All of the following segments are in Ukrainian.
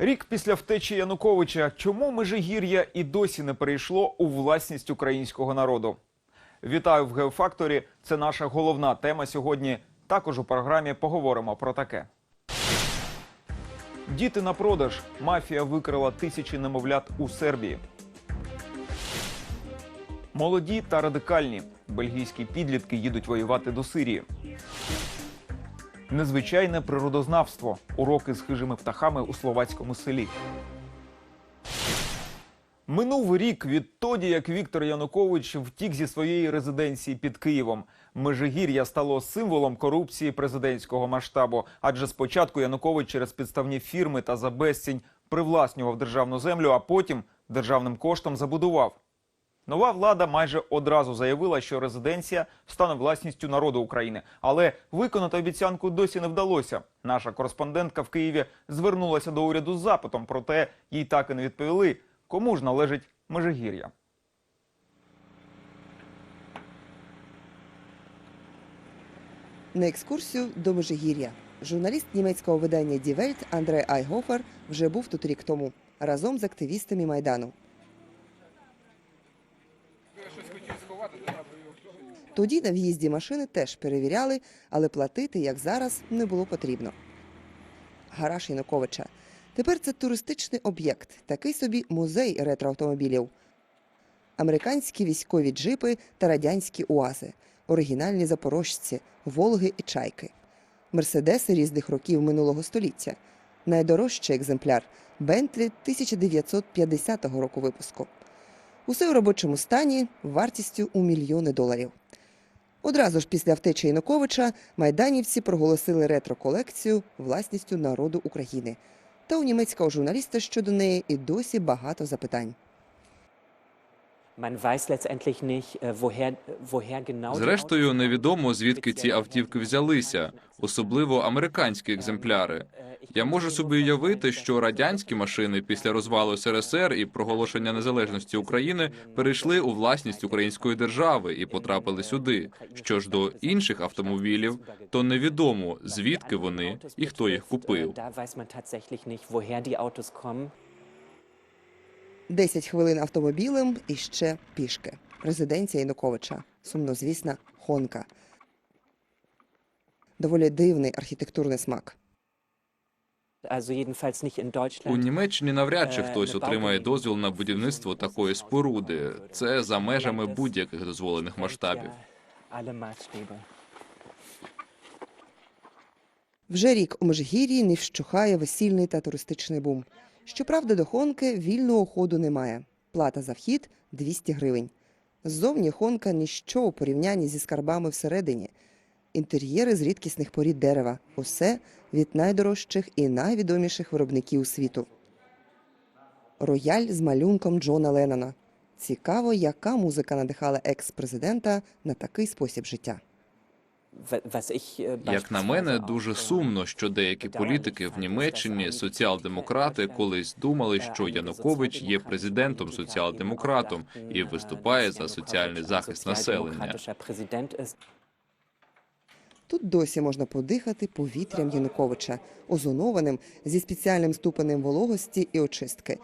Рік після втечі Януковича. Чому Межигір'я і досі не перейшло у власність українського народу? Вітаю в Геофакторі. Це наша головна тема сьогодні. Також у програмі поговоримо про таке. Діти на продаж. Мафія викрила тисячі немовлят у Сербії. Молоді та радикальні. Бельгійські підлітки їдуть воювати до Сирії. Незвичайне природознавство. Уроки з хижими птахами у словацькому селі. Минув рік відтоді, як Віктор Янукович втік зі своєї резиденції під Києвом. Межигір'я стало символом корупції президентського масштабу. Адже спочатку Янукович через підставні фірми та за безцінь привласнював державну землю, а потім державним коштом забудував. Нова влада майже одразу заявила, що резиденція стане власністю народу України. Але виконати обіцянку досі не вдалося. Наша кореспондентка в Києві звернулася до уряду з запитом, проте їй так і не відповіли, кому ж належить Межигір'я. На екскурсію до Межигір'я. Журналіст німецького видання Die Welt Андре Айгофер вже був тут рік тому разом з активістами майдану. Тоді на в'їзді машини теж перевіряли, але платити, як зараз, не було потрібно. Гараж Януковича. Тепер це туристичний об'єкт, такий собі музей ретроавтомобілів. Американські військові джипи та радянські уази, оригінальні запорожці, Волги і чайки, мерседеси різних років минулого століття. Найдорожчий екземпляр Бентлі 1950 року випуску. Усе у робочому стані вартістю у мільйони доларів. Одразу ж після втечі Януковича майданівці проголосили ретро-колекцію власністю народу України. Та у німецького журналіста щодо неї і досі багато запитань. Зрештою, невідомо звідки ці автівки взялися, особливо американські екземпляри. Я можу собі уявити, що радянські машини після розвалу СРСР і проголошення незалежності України перейшли у власність української держави і потрапили сюди. Що ж до інших автомобілів, то невідомо звідки вони і хто їх купив. 10 хвилин автомобілем і ще пішки. Резиденція Януковича. Сумнозвісна Хонка. Доволі дивний архітектурний смак. У Німеччині навряд чи хтось отримає дозвіл на будівництво такої споруди. Це за межами будь-яких дозволених масштабів. Вже рік у Межгір'ї не вщухає весільний та туристичний бум. Щоправда, до Хонки вільного ходу немає. Плата за вхід 200 гривень. Ззовні Хонка ніщо у порівнянні зі скарбами всередині. Інтер'єри з рідкісних порід дерева. Усе від найдорожчих і найвідоміших виробників світу. Рояль з малюнком Джона Леннона. Цікаво, яка музика надихала екс-президента на такий спосіб життя. Як на мене, дуже сумно, що деякі політики в Німеччині, соціал-демократи, колись думали, що Янукович є президентом соціал-демократом і виступає за соціальний захист населення. Тут досі можна подихати повітрям Януковича, озонованим зі спеціальним ступенем вологості і очистки.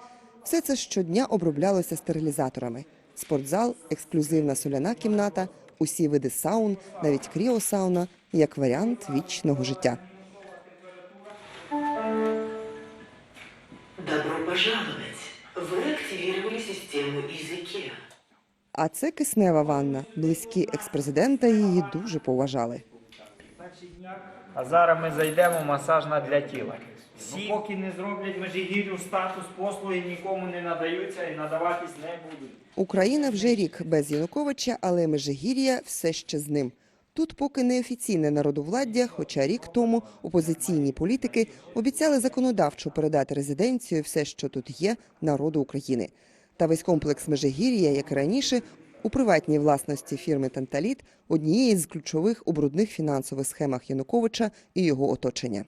Все це щодня оброблялося стерилізаторами. Спортзал, ексклюзивна соляна кімната, усі види саун, навіть кріосауна, як варіант вічного життя. Добро пожаловать! Вы активировали систему языке. А це киснева ванна. Близькі експрезидента її дуже поважали. А зараз ми зайдемо в масажна для тіла. Всі, поки не зроблять межигір'ю статус послуги, нікому не надаються і надаватись не будуть. Україна вже рік без Януковича, але Межигір'я все ще з ним. Тут поки не офіційне народовладдя, хоча рік тому опозиційні політики обіцяли законодавчо передати резиденцію все, що тут є, народу України. Та весь комплекс Межигір'я, як і раніше, у приватній власності фірми Танталіт однієї з ключових у брудних фінансових схемах Януковича і його оточення.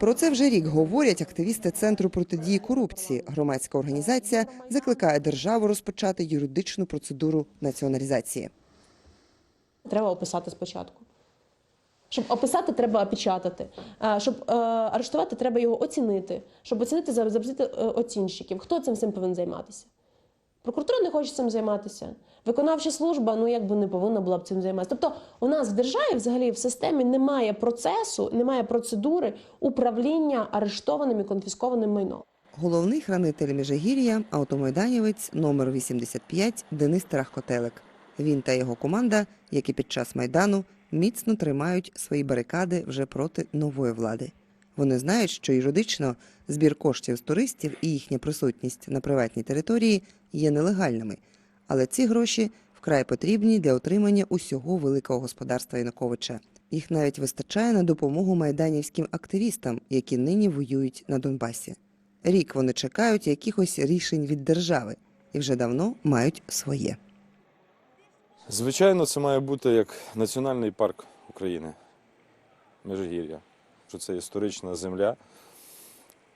Про це вже рік говорять активісти Центру протидії корупції. Громадська організація закликає державу розпочати юридичну процедуру націоналізації. Треба описати спочатку. Щоб описати, треба опечатати. Щоб е, арештувати, треба його оцінити. Щоб оцінити, за- запросити е, оцінщиків. Хто цим всім повинен займатися? Прокуратура не хоче цим займатися. Виконавча служба, ну якби не повинна була б цим займатися. Тобто, у нас в державі, взагалі, в системі немає процесу, немає процедури управління арештованим і конфіскованим майном. Головний хранитель Межигір'я – автомайданівець номер 85 Денис Тарахкотелик. Він та його команда, як і під час Майдану, міцно тримають свої барикади вже проти нової влади. Вони знають, що юридично збір коштів з туристів і їхня присутність на приватній території є нелегальними, але ці гроші вкрай потрібні для отримання усього великого господарства Януковича. Їх навіть вистачає на допомогу майданівським активістам, які нині воюють на Донбасі. Рік вони чекають якихось рішень від держави і вже давно мають своє. Звичайно, це має бути як національний парк України, Межигір'я. Що це історична земля.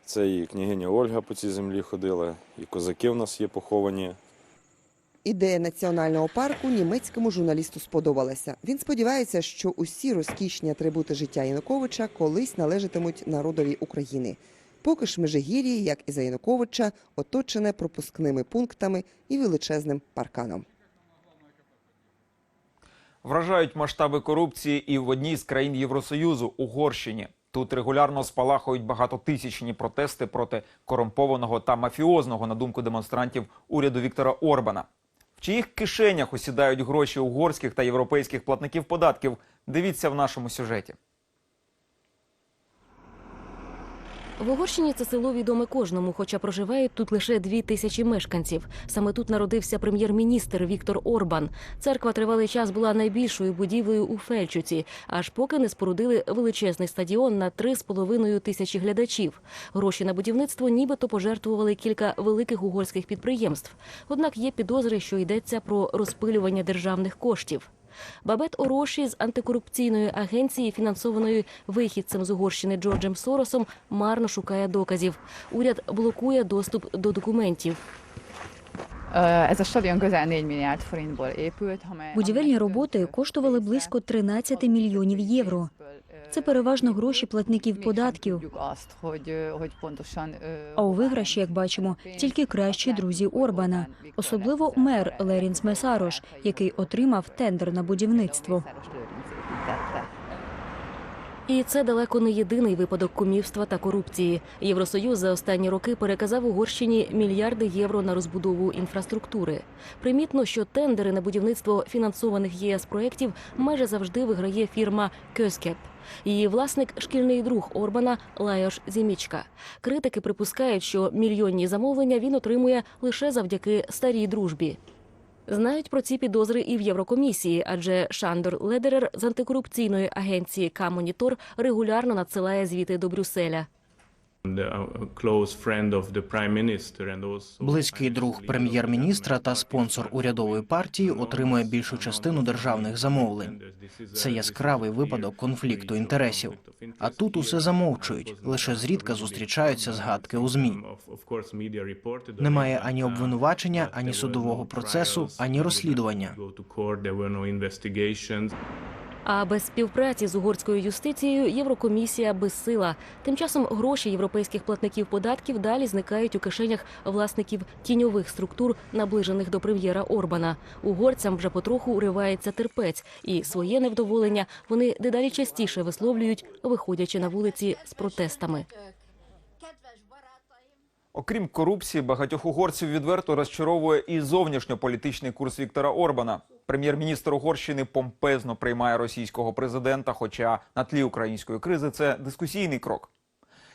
Це і княгиня Ольга по цій землі ходила, і козаки в нас є поховані. Ідея національного парку німецькому журналісту сподобалася. Він сподівається, що усі розкішні атрибути життя Януковича колись належатимуть народові України. Поки ж Межигір'я, як і за Януковича, оточене пропускними пунктами і величезним парканом. Вражають масштаби корупції і в одній з країн Євросоюзу Угорщині. Тут регулярно спалахують багатотисячні протести проти корумпованого та мафіозного, на думку демонстрантів, уряду Віктора Орбана. В чиїх кишенях осідають гроші угорських та європейських платників податків? Дивіться в нашому сюжеті. В Угорщині це село відоме кожному, хоча проживають тут лише дві тисячі мешканців. Саме тут народився прем'єр-міністр Віктор Орбан. Церква тривалий час була найбільшою будівлею у Фельчуці, аж поки не спорудили величезний стадіон на три з половиною тисячі глядачів. Гроші на будівництво нібито пожертвували кілька великих угорських підприємств. Однак є підозри, що йдеться про розпилювання державних коштів. Бабет Ороші з антикорупційної агенції, фінансованої вихідцем з Угорщини Джорджем Соросом, марно шукає доказів. Уряд блокує доступ до документів. Ez a stadion közel 4 milliárd forintból épült. Будівельні роботи коштували близько 13 мільйонів євро. Це переважно гроші платників податків. А у виграші, як бачимо, тільки кращі друзі Орбана, особливо мер Лерінс Месарош, який отримав тендер на будівництво. І це далеко не єдиний випадок кумівства та корупції. Євросоюз за останні роки переказав Угорщині мільярди євро на розбудову інфраструктури. Примітно, що тендери на будівництво фінансованих ЄС проєктів майже завжди виграє фірма Köskep. Її власник шкільний друг Орбана Лайош Зімічка. Критики припускають, що мільйонні замовлення він отримує лише завдяки старій дружбі. Знають про ці підозри і в Єврокомісії, адже Шандор Ледерер з антикорупційної агенції К-Монітор регулярно надсилає звіти до Брюсселя. Близький друг прем'єр-міністра та спонсор урядової партії отримує більшу частину державних замовлень. Це яскравий випадок конфлікту інтересів. А тут усе замовчують, лише зрідка зустрічаються згадки у змі. Немає ані обвинувачення, ані судового процесу, ані розслідування. А без співпраці з угорською юстицією Єврокомісія безсила. Тим часом гроші європейських платників податків далі зникають у кишенях власників тіньових структур, наближених до прем'єра Орбана. Угорцям вже потроху уривається терпець, і своє невдоволення вони дедалі частіше висловлюють, виходячи на вулиці з протестами. Окрім корупції, багатьох угорців відверто розчаровує і зовнішньополітичний курс Віктора Орбана. Прем'єр-міністр Угорщини помпезно приймає російського президента, хоча на тлі української кризи це дискусійний крок.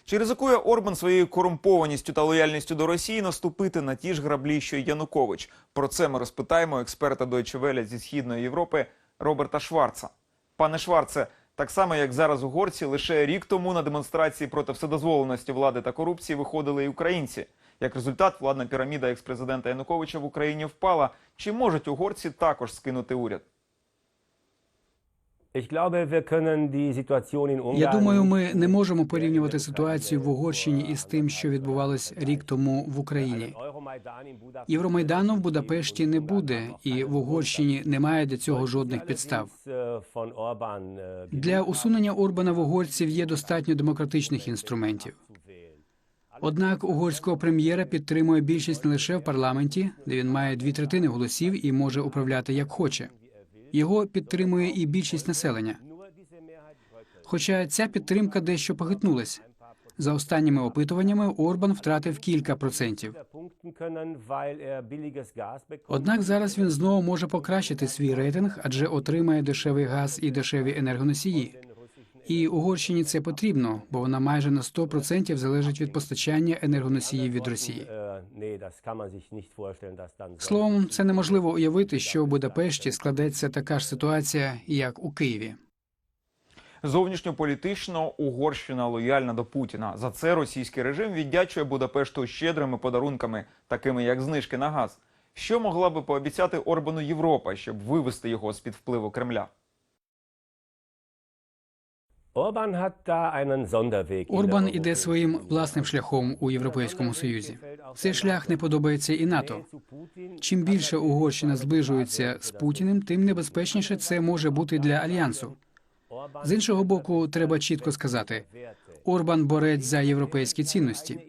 Чи ризикує Орбан своєю корумпованістю та лояльністю до Росії наступити на ті ж граблі, що й Янукович? Про це ми розпитаємо експерта Deutsche Welle зі східної Європи Роберта Шварца. Пане Шварце, так само як зараз угорці, лише рік тому на демонстрації проти вседозволеності влади та корупції виходили і українці. Як результат, владна піраміда експрезидента Януковича в Україні впала. Чи можуть угорці також скинути уряд? Я думаю, ми не можемо порівнювати ситуацію в Угорщині із тим, що відбувалось рік тому в Україні. Євромайдану в Будапешті не буде, і в Угорщині немає для цього жодних підстав. Для усунення Орбана в угорців є достатньо демократичних інструментів. Однак угорського прем'єра підтримує більшість не лише в парламенті, де він має дві третини голосів і може управляти як хоче. Його підтримує і більшість населення. Хоча ця підтримка дещо похитнулась. За останніми опитуваннями Орбан втратив кілька процентів. Однак зараз він знову може покращити свій рейтинг, адже отримає дешевий газ і дешеві енергоносії. І Угорщині це потрібно, бо вона майже на 100% залежить від постачання енергоносіїв від Росії. Словом, це неможливо уявити, що у Будапешті складеться така ж ситуація, як у Києві. Зовнішньополітично Угорщина лояльна до Путіна. За це російський режим віддячує Будапешту щедрими подарунками, такими як знижки на газ. Що могла би пообіцяти Орбану Європа, щоб вивести його з під впливу Кремля? Орбан іде своїм власним шляхом у Європейському Союзі. Цей шлях не подобається і НАТО. Чим більше Угорщина зближується з Путіним, тим небезпечніше це може бути для альянсу. З іншого боку, треба чітко сказати: Орбан борець за європейські цінності.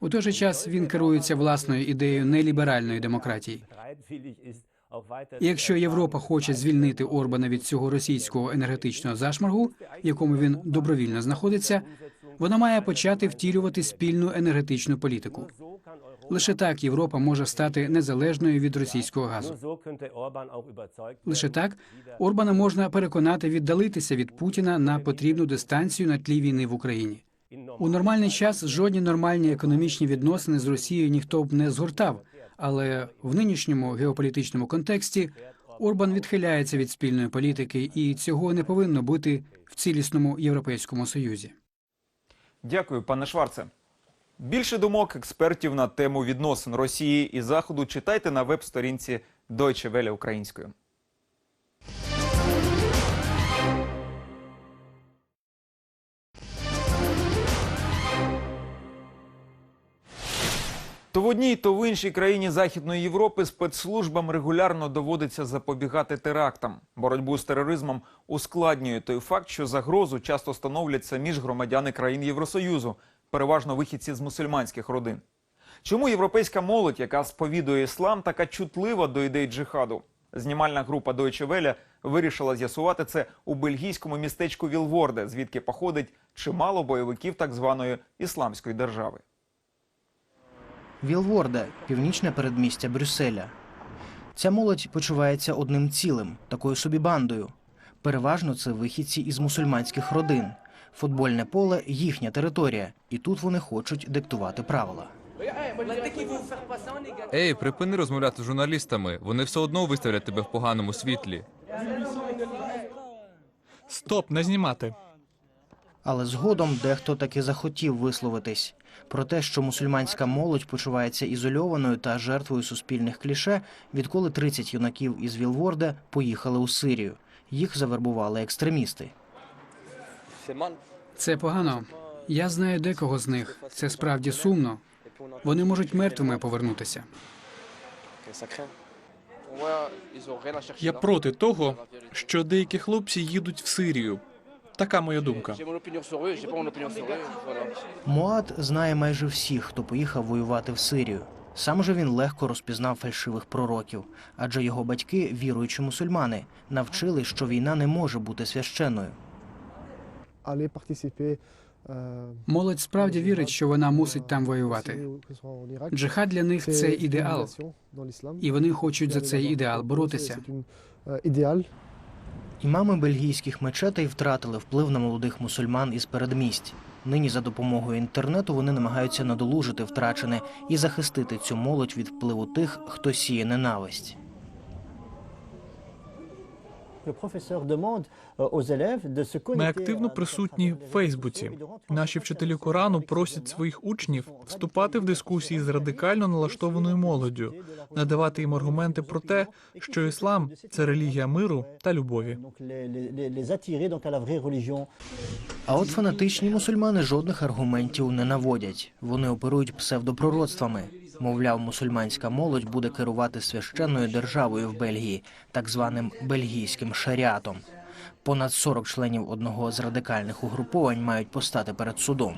У той же час він керується власною ідеєю неліберальної демократії. І якщо Європа хоче звільнити Орбана від цього російського енергетичного зашморгу, в якому він добровільно знаходиться, вона має почати втілювати спільну енергетичну політику. Лише так Європа може стати незалежною від російського газу. Лише так Орбана можна переконати віддалитися від Путіна на потрібну дистанцію на тлі війни в Україні. У нормальний час жодні нормальні економічні відносини з Росією ніхто б не згортав, але в нинішньому геополітичному контексті Орбан відхиляється від спільної політики, і цього не повинно бути в цілісному європейському союзі. Дякую, пане Шварце. Більше думок експертів на тему відносин Росії і Заходу читайте на веб-сторінці Deutsche Welle українською. В одній, то в іншій країні Західної Європи спецслужбам регулярно доводиться запобігати терактам. Боротьбу з тероризмом ускладнює той факт, що загрозу часто становлять самі ж громадяни країн Євросоюзу, переважно вихідці з мусульманських родин. Чому європейська молодь, яка сповідує іслам, така чутлива до ідей джихаду? Знімальна група Deutsche Welle вирішила з'ясувати це у бельгійському містечку Вілворде, звідки походить чимало бойовиків так званої ісламської держави. Вілворде північне передмістя Брюсселя. Ця молодь почувається одним цілим, такою собі бандою. Переважно це вихідці із мусульманських родин. Футбольне поле їхня територія, і тут вони хочуть диктувати правила. Ей, припини розмовляти з журналістами. Вони все одно виставлять тебе в поганому світлі. Стоп, не знімати. Але згодом дехто таки захотів висловитись про те, що мусульманська молодь почувається ізольованою та жертвою суспільних кліше, відколи 30 юнаків із Вілворде поїхали у Сирію. Їх завербували екстремісти. Це погано. Я знаю декого з них. Це справді сумно. Вони можуть мертвими повернутися. Я проти того, що деякі хлопці їдуть в Сирію. Така моя думка. Муад знає майже всіх, хто поїхав воювати в Сирію. Сам же він легко розпізнав фальшивих пророків, адже його батьки, віруючі мусульмани, навчили, що війна не може бути священною. Молодь справді вірить, що вона мусить там воювати. Джихад для них це ідеал, і вони хочуть за цей ідеал боротися. Імами бельгійських мечетей втратили вплив на молодих мусульман із передмість. Нині за допомогою інтернету вони намагаються надолужити втрачене і захистити цю молодь від впливу тих, хто сіє ненависть. Ми активно присутні в Фейсбуці. Наші вчителі Корану просять своїх учнів вступати в дискусії з радикально налаштованою молоддю, надавати їм аргументи про те, що іслам це релігія миру та любові. А от фанатичні мусульмани жодних аргументів не наводять. Вони оперують псевдопророцтвами. Мовляв, мусульманська молодь буде керувати священною державою в Бельгії, так званим бельгійським шаріатом. Понад 40 членів одного з радикальних угруповань мають постати перед судом.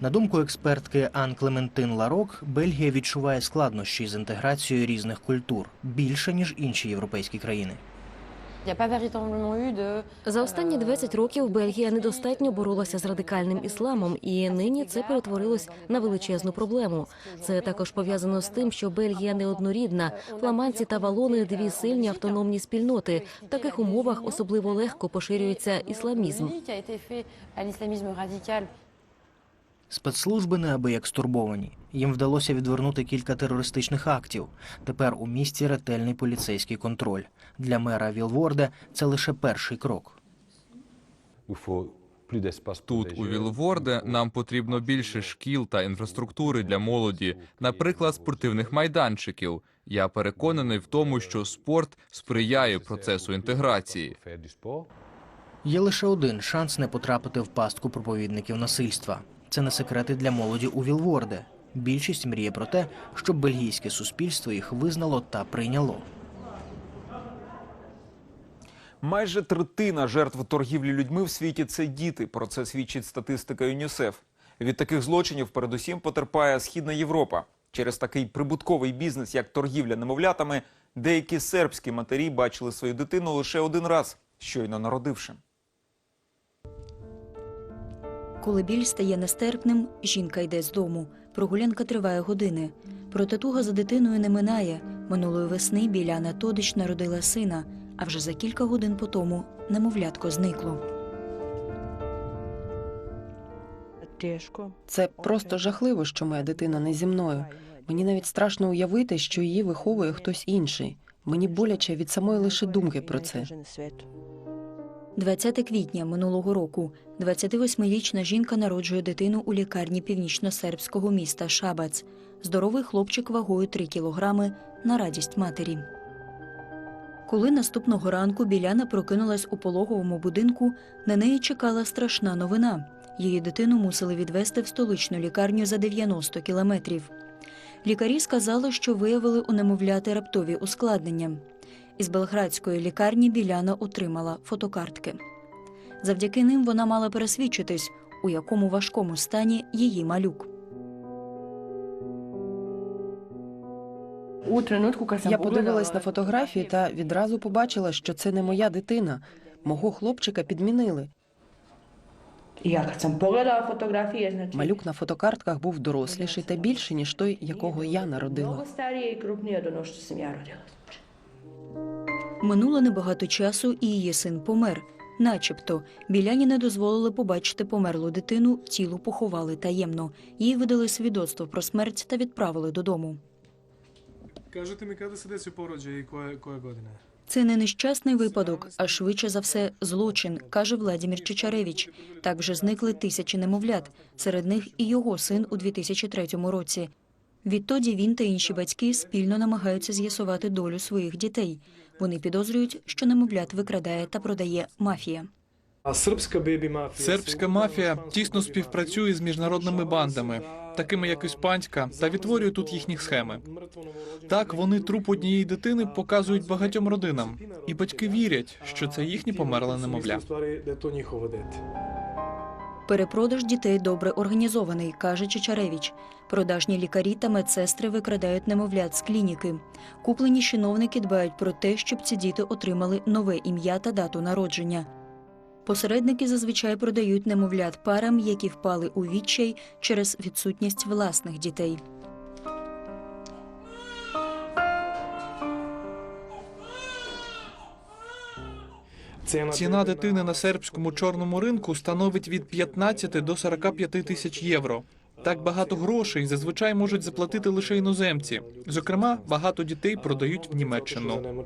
На думку експертки Ан Клементин Ларок, Бельгія відчуває складнощі з інтеграцією різних культур більше ніж інші європейські країни. За останні 20 років Бельгія недостатньо боролася з радикальним ісламом, і нині це перетворилось на величезну проблему. Це також пов'язано з тим, що Бельгія неоднорідна. Фламандці та валони дві сильні автономні спільноти. В таких умовах особливо легко поширюється ісламізм. Спецслужби неабияк стурбовані. Їм вдалося відвернути кілька терористичних актів. Тепер у місті ретельний поліцейський контроль. Для мера Вілворде це лише перший крок. Тут, у Вілворде, нам потрібно більше шкіл та інфраструктури для молоді, наприклад, спортивних майданчиків. Я переконаний в тому, що спорт сприяє процесу інтеграції. Є лише один шанс не потрапити в пастку проповідників насильства. Це не секрети для молоді у Вілворде. Більшість мріє про те, щоб бельгійське суспільство їх визнало та прийняло. Майже третина жертв торгівлі людьми в світі це діти. Про це свідчить статистика ЮНІСЕФ. Від таких злочинів передусім потерпає Східна Європа. Через такий прибутковий бізнес, як торгівля немовлятами, деякі сербські матері бачили свою дитину лише один раз, щойно народивши. Коли біль стає нестерпним, жінка йде з дому. Прогулянка триває години. Проте туга за дитиною не минає. Минулої весни Біляна Тодич народила сина, а вже за кілька годин по тому немовлятко зникло. Це просто жахливо, що моя дитина не зі мною. Мені навіть страшно уявити, що її виховує хтось інший. Мені боляче від самої лише думки про це. 20 квітня минулого року 28-річна жінка народжує дитину у лікарні північно-сербського міста Шабац. Здоровий хлопчик вагою 3 кілограми на радість матері. Коли наступного ранку Біляна прокинулась у пологовому будинку, на неї чекала страшна новина. Її дитину мусили відвести в столичну лікарню за 90 кілометрів. Лікарі сказали, що виявили у немовляти раптові ускладнення. Із белградської лікарні Біляна отримала фотокартки. Завдяки ним вона мала пересвідчитись, у якому важкому стані її малюк. Я подивилась на фотографії та відразу побачила, що це не моя дитина. Мого хлопчика підмінили. Малюк на фотокартках був доросліший та більший, ніж той, якого я народила. Минуло небагато часу, і її син помер. Начебто, біляні не дозволили побачити померлу дитину, тіло поховали таємно. Їй видали свідоцтво про смерть та відправили додому. Кажете mi kada se desio porođaj i koje, koje? Це не нещасний випадок, а швидше за все злочин, каже Владімір Чичаревич. Так вже зникли тисячі немовлят, серед них і його син у 2003 році. Відтоді він та інші батьки спільно намагаються з'ясувати долю своїх дітей. Вони підозрюють, що немовлят викрадає та продає мафія. Сербська мафія тісно співпрацює з міжнародними бандами, такими як іспанська, та відтворює тут їхні схеми. Так вони труп однієї дитини показують багатьом родинам, і батьки вірять, що це їхнє померле немовля. Перепродаж дітей добре організований, каже Чечаревич. Продажні лікарі та медсестри викрадають немовлят з клініки. Куплені чиновники дбають про те, щоб ці діти отримали нове ім'я та дату народження. Посередники зазвичай продають немовлят парам, які впали у відчай через відсутність власних дітей. Ціна дитини на сербському чорному ринку становить від 15 до 45 тисяч євро. Так багато грошей зазвичай можуть заплатити лише іноземці. Зокрема, багато дітей продають в Німеччину.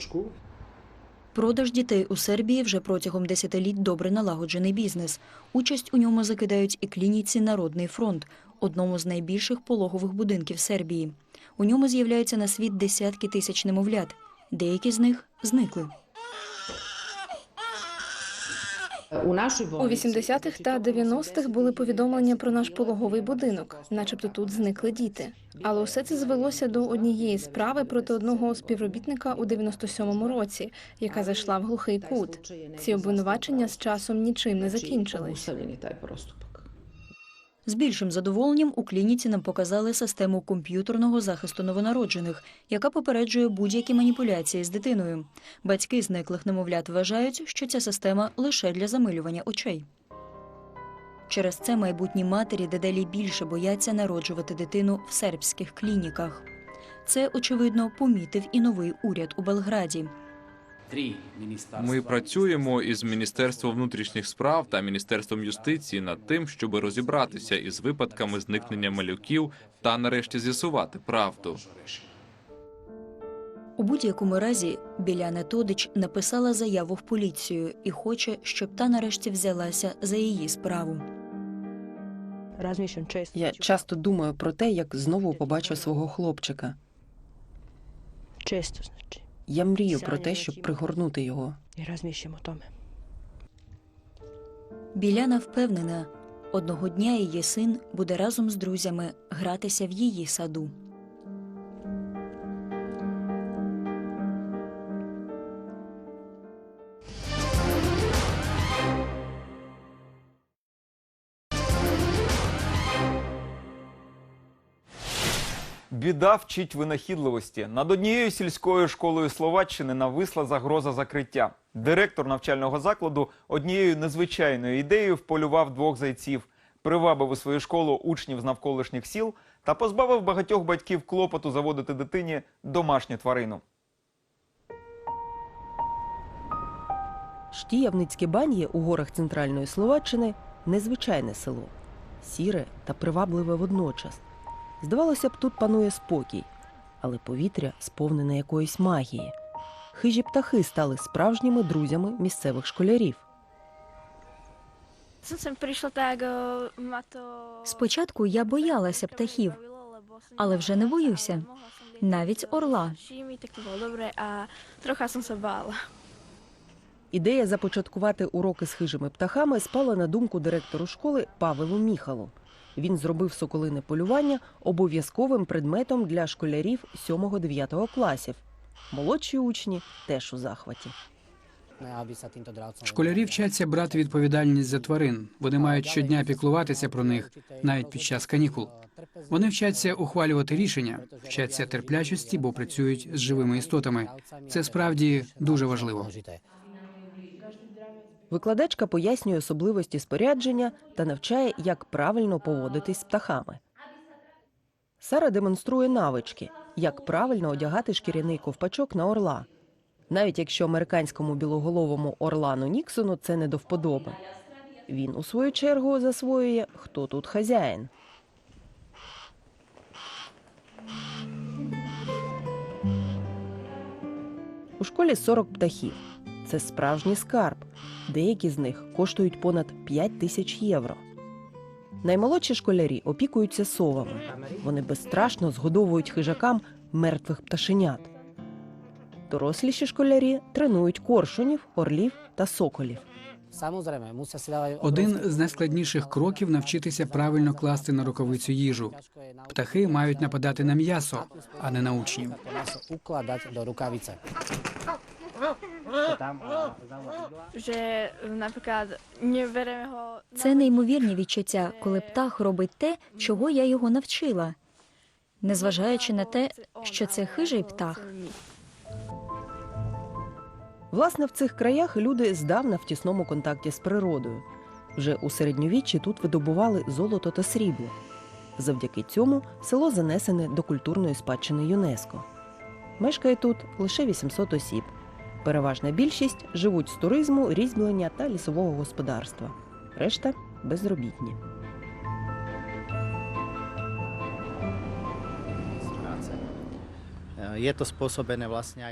Продаж дітей у Сербії вже протягом десятиліть добре налагоджений бізнес. Участь у ньому закидають і клініці Народний фронт, одному з найбільших пологових будинків Сербії. У ньому з'являються на світ десятки тисяч немовлят. Деякі з них зникли. У 80-х та 90-х були повідомлення про наш пологовий будинок, начебто тут зникли діти. Але усе це звелося до однієї справи проти одного співробітника у 97-му році, яка зайшла в глухий кут. Ці обвинувачення з часом нічим не закінчились. З більшим задоволенням у клініці нам показали систему комп'ютерного захисту новонароджених, яка попереджує будь-які маніпуляції з дитиною. Батьки зниклих немовлят вважають, що ця система лише для замилювання очей. Через це майбутні матері дедалі більше бояться народжувати дитину в сербських клініках. Це, очевидно, помітив і новий уряд у Белграді. Ми працюємо із Міністерством внутрішніх справ та Міністерством юстиції над тим, щоб розібратися із випадками зникнення малюків та нарешті з'ясувати правду. У будь-якому разі Біляна Тодич написала заяву в поліцію і хоче, щоб та нарешті взялася за її справу. Я часто думаю про те, як знову побачу свого хлопчика. Я мрію про те, щоб пригорнути його. Біляна впевнена, одного дня її син буде разом з друзями гратися в її саду. Біда вчить винахідливості. Над однією сільською школою Словаччини нависла загроза закриття. Директор навчального закладу однією незвичайною ідеєю вполював двох зайців, привабив у свою школу учнів з навколишніх сіл та позбавив багатьох батьків клопоту заводити дитині домашню тварину. Штіявницькі бані у горах центральної Словаччини незвичайне село, сіре та привабливе водночас. Здавалося б, тут панує спокій, але повітря сповнене якоїсь магії. Хижі птахи стали справжніми друзями місцевих школярів. Спочатку я боялася птахів, але вже не боюся. Навіть орла. Ідея започаткувати уроки з хижими птахами спала на думку директору школи Павелу Міхалу. Він зробив соколине полювання обов'язковим предметом для школярів 7-9 класів. Молодші учні теж у захваті. Школярі вчаться брати відповідальність за тварин. Вони мають щодня піклуватися про них навіть під час канікул. Вони вчаться ухвалювати рішення, вчаться терплячості, бо працюють з живими істотами. Це справді дуже важливо. Викладачка пояснює особливості спорядження та навчає, як правильно поводитись з птахами. Сара демонструє навички, як правильно одягати шкіряний ковпачок на орла. Навіть якщо американському білоголовому Орлану Ніксону це не до вподоби. Він, у свою чергу, засвоює, хто тут хазяїн. У школі 40 птахів. Це справжній скарб. Деякі з них коштують понад 5 тисяч євро. Наймолодші школярі опікуються совами. Вони безстрашно згодовують хижакам мертвих пташенят. Доросліші школярі тренують коршунів, орлів та соколів. Один з найскладніших кроків навчитися правильно класти на рукавицю їжу. Птахи мають нападати на м'ясо, а не на учнів. Že napríklad nebereme ho Це неймовірні відчуття, коли птах робить те, чого я його навчила, незважаючи на те, що це хижий птах. Власне, в цих краях люди здавна в тісному контакті з природою. Вже у середньовіччі тут видобували золото та срібло. Завдяки цьому село занесене до культурної спадщини ЮНЕСКО. Мешкає тут лише 800 осіб. Переважна більшість живуть з туризму, різьблення та лісового господарства. Решта безробітні. Е, є то способи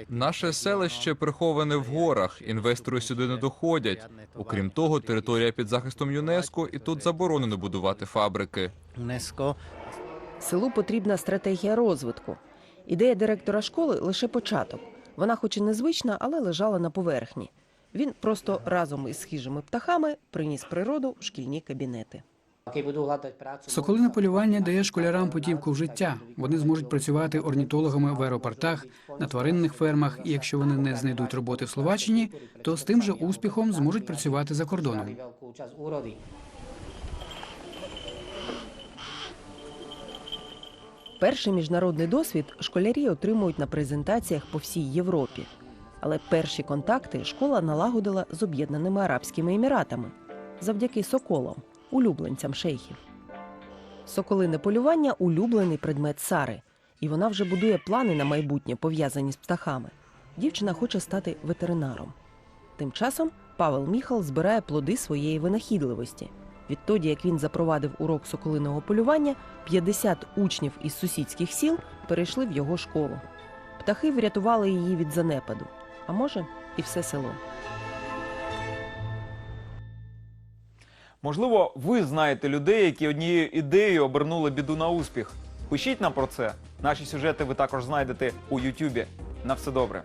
Наше селище приховане в горах. Інвестори сюди не доходять. Окрім того, територія під захистом ЮНЕСКО, і тут заборонено будувати фабрики. селу потрібна стратегія розвитку. Ідея директора школи лише початок. Вона, хоч і незвична, але лежала на поверхні. Він просто разом із схижими птахами приніс природу в шкільні кабінети. Соколине полювання дає школярам путівку в життя. Вони зможуть працювати орнітологами в аеропортах, на тваринних фермах. І якщо вони не знайдуть роботи в Словаччині, то з тим же успіхом зможуть працювати за кордоном. Перший міжнародний досвід школярі отримують на презентаціях по всій Європі. Але перші контакти школа налагодила з Об'єднаними Арабськими Еміратами завдяки соколам, улюбленцям шейхів. Соколине полювання улюблений предмет Сари, і вона вже будує плани на майбутнє, пов'язані з птахами. Дівчина хоче стати ветеринаром. Тим часом Павел Міхал збирає плоди своєї винахідливості. Відтоді, як він запровадив урок соколиного полювання, 50 учнів із сусідських сіл перейшли в його школу. Птахи врятували її від занепаду, а може, і все село. Можливо, ви знаєте людей, які однією ідеєю обернули біду на успіх. Пишіть нам про це. Наші сюжети ви також знайдете у Ютубі. На все добре.